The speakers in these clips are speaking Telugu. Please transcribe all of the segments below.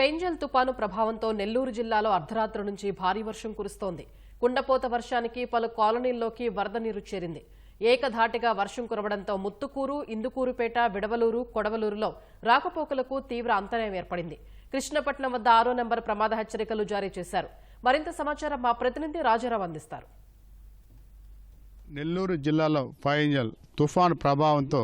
పెంజల్ తుపాను ప్రభావంతో నెల్లూరు జిల్లాలో అర్ధరాత్రి నుంచి భారీ వర్షం కురుస్తోంది. కుండపోత వర్షానికి పలు కాలనీల్లోకి వరద నీరు చేరింది. ఏకధాటిగా వర్షం కురవడంతో ముత్తుకూరు ఇందుకూరుపేట విడవలూరు కొడవలూరులో రాకపోకలకు తీవ్ర అంతరాయం ఏర్పడింది. కృష్ణపట్నం వద్ద ఆరో నెంబర్ ప్రమాద హెచ్చరికలు జారీ చేశారు. మరింత సమాచారం మా ప్రతినిధి రాజారావు అందిస్తారు. నెల్లూరు జిల్లాలో ఫైంజల్ తుఫాను ప్రభావంతో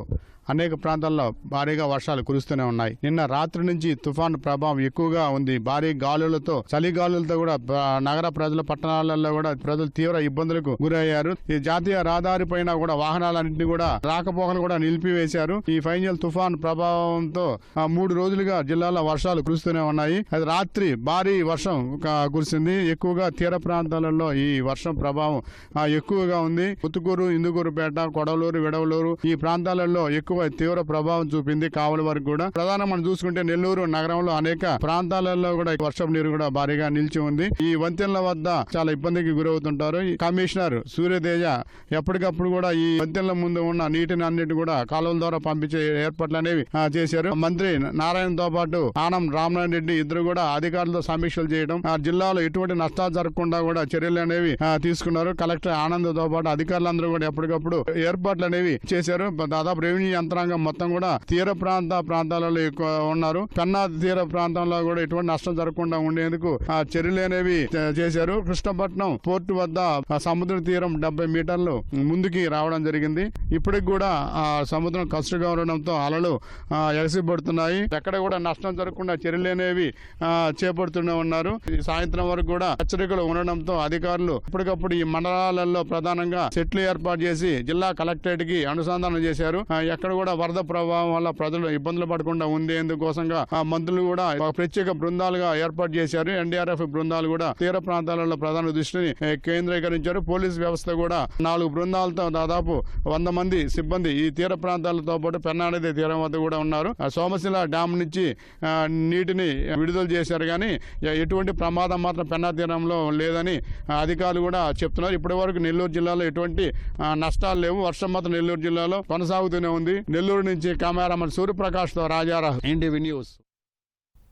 అనేక ప్రాంతాల్లో భారీగా వర్షాలు కురుస్తూనే ఉన్నాయి. నిన్న రాత్రి నుంచి తుఫాను ప్రభావం ఎక్కువగా ఉంది. భారీ గాలులతో చలి గాలులతో కూడా నగర ప్రజల పట్టణాలలో కూడా ప్రజలు తీవ్ర ఇబ్బందులకు గురయ్యారు. ఈ జాతీయ రహదారి పైన కూడా వాహనాలన్నింటినీ కూడా రాకపోకలు కూడా నిలిపివేశారు. ఈ ఫైనల్ తుఫాను ప్రభావంతో ఆ, మూడు రోజులుగా జిల్లాలో వర్షాలు కురుస్తూనే ఉన్నాయి. అది రాత్రి భారీ వర్షం కురిసింది. ఎక్కువగా తీర ప్రాంతాలలో ఈ వర్షం ప్రభావం ఎక్కువగా ఉంది. పుత్తుకూరు ఇందుకూరుపేట కొడవలూరు విడవలూరు ఈ ప్రాంతాలలో ఎక్కువ తీవ్ర ప్రభావం చూపింది కావలి వరకు కూడా. ప్రధానం మనం చూసుకుంటే నెల్లూరు నగరంలో అనేక ప్రాంతాలలో కూడా వర్షం నీరు కూడా భారీగా నిలిచి ఉంది. ఈ వంతెనల వద్ద చాలా ఇబ్బందికి గురవుతుంటారు. ఈ కమిషనర్ సూర్యతేజ ఎప్పటికప్పుడు కూడా ఈ వంతెనల ముందు ఉన్న నీటిని అన్నిటి కూడా కాలువల ద్వారా పంపించే ఏర్పాట్లు అనేవి చేశారు. మంత్రి నారాయణతో పాటు ఆనం రామనారాయణ రెడ్డి ఇద్దరు కూడా అధికారులతో సమీక్షలు చేయడం ఆ జిల్లాలో ఎటువంటి నష్టాలు జరగకుండా కూడా చర్యలు అనేవి తీసుకున్నారు. కలెక్టర్ ఆనంద్తో పాటు అధికారులందరూ కూడా ఎప్పటికప్పుడు ఏర్పాట్లు అనేవి చేశారు. దాదాపు రెవెన్యూ యంత్రాంగం మొత్తం కూడా తీర ప్రాంత ప్రాంతాలలో ఎక్కువ ఉన్నారు. పెన్నా తీర ప్రాంతంలో కూడా ఎటువంటి నష్టం జరగకుండా ఉండేందుకు ఆ చర్యలు అనేవి చేశారు. కృష్ణపట్నం పోర్టు వద్ద సముద్ర తీరం డెబ్బై మీటర్లు ముందుకి రావడం జరిగింది. ఇప్పటికి కూడా ఆ సముద్రం కష్టంగా ఉండడంతో అలలు ఎగసిపడుతున్నాయి. ఎక్కడ కూడా నష్టం జరగకుండా చర్యలు అనేవి ఆ, చేపడుతూనే ఉన్నారు. ఈ సాయంత్రం వరకు కూడా హెచ్చరికలు ఉండడంతో అధికారులు ఇప్పటికప్పుడు ఈ మండలాలలో ప్రధానంగా సెట్లు ఏర్పాటు చేసి జిల్లా కలెక్టరేట్కి అనుసంధానం చేశారు. ఆ, ఎక్కడ కూడా వరద ప్రభావం వల్ల ప్రజలు ఇబ్బందులు పడకుండా ఉండేందుకోసంగా ఆ మంత్రులు కూడా ఒక ప్రత్యేక బృందాలుగా ఏర్పాటు చేశారు. ఎన్డీఆర్ఎఫ్ బృందాలు కూడా తీర ప్రాంతాలలో ప్రధాన దృష్టిని కేంద్రీకరించారు. పోలీస్ వ్యవస్థ కూడా నాలుగు బృందాలతో దాదాపు వంద మంది సిబ్బంది ఈ తీర ప్రాంతాలతో పాటు పెన్నానది తీరం వద్ద కూడా ఉన్నారు. ఆ సోమశిల డ్యామ్ నుంచి నీటిని విడుదల చేశారు కానీ ఎటువంటి ప్రమాదం మాత్రం పెన్నా తీరంలో లేదని అధికారులు కూడా చెప్తున్నారు. ఇప్పటి వరకు నెల్లూరు జిల్లాలో ఎటువంటి నష్టాలు లేవు. వర్షం మాత్రం నెల్లూరు జిల్లాలో కొనసాగుతూనే ఉంది. నెల్లూరు నుంచి కెమెరామన్ సూర్యప్రకాష్తో రాజారావు ఎన్టీవీ న్యూస్.